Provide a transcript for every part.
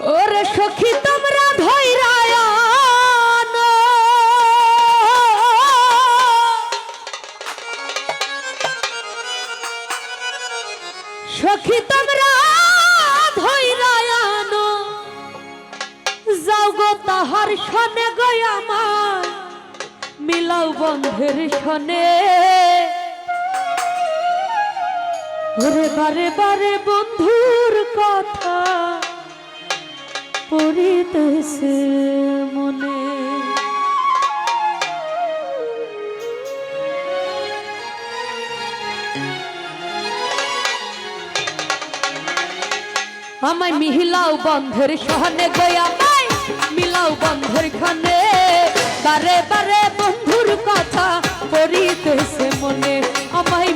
ওরে সখী, তোমরা ধৈরায় সখী, তোমরা ধৈরায় যাও গো তাহার সনে গো আমার, মিলাও বন্ধের সনে। ওরে বারে বারে বন্ধুর কথা। পড়িতেছে মনে। আমায় মিহিলাও বন্ধের সহনে গয়া আমায় মিলাও বন্ধের খানে। বারে বারে বন্ধুর কথা পড়িতেছে মনে, আমায়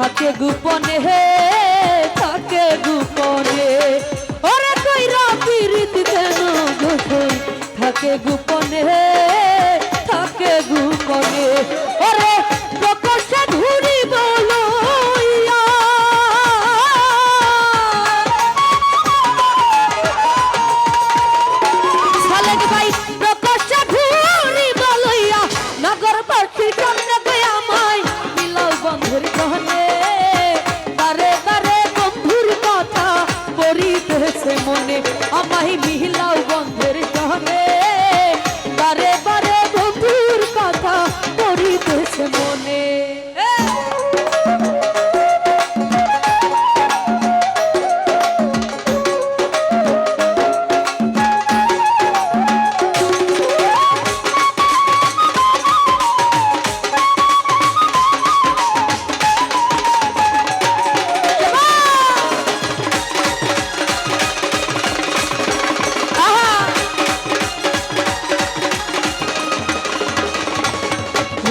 থাকে গোপনে হে থাকে গোপনে। ওরে কইরা পীড়িত কেন থাকে গোপনে।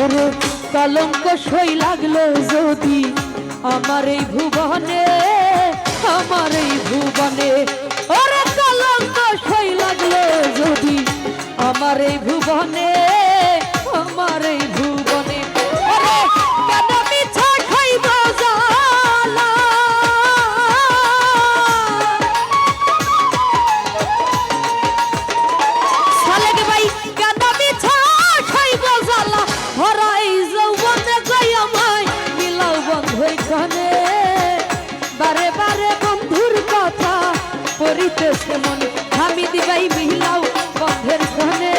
ওরে কলঙ্ক সই লাগল যদি আমার এই ভুবনে, আমার এই ভুবনে। ওরে কলঙ্ক সই লাগল যদি আমার এই ভুবনে বারে বন্ধুর কথা মনে। আমি দিবাই মিলাও বন্ধের কানে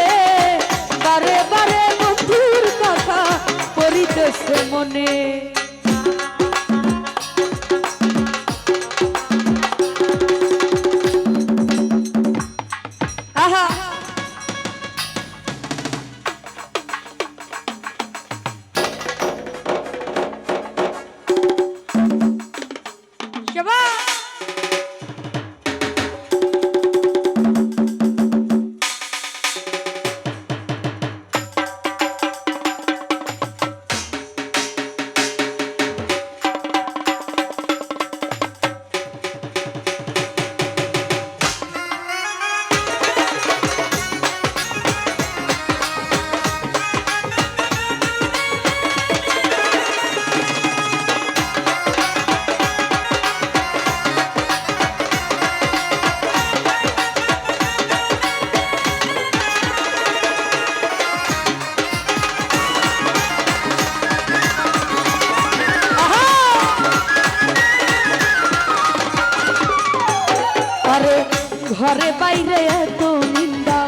ঘরে বাইরে এত নিন্দা।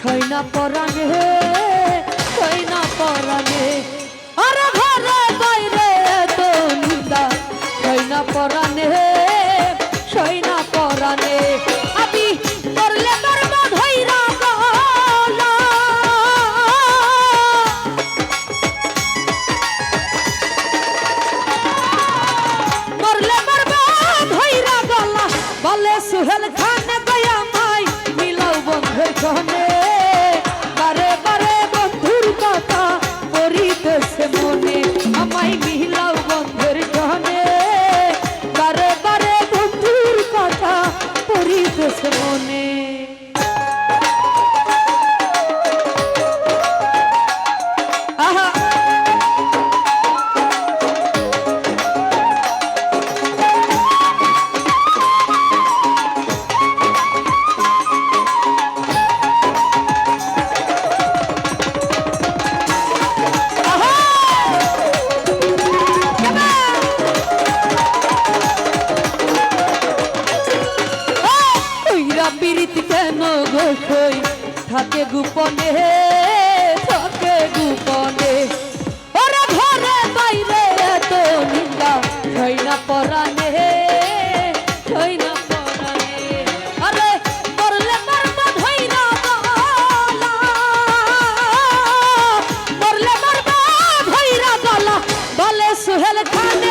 সৈনা পরাণে সৈনা পরাণে। আর ঘরে বাইরে এত নিন্দা। না পরাণে সৈনা মনে থাকে গোপনে থাকে গোপনে। ওরে ঘরে বাইরে এত নিন্দা হই না পরানে সোহেল খান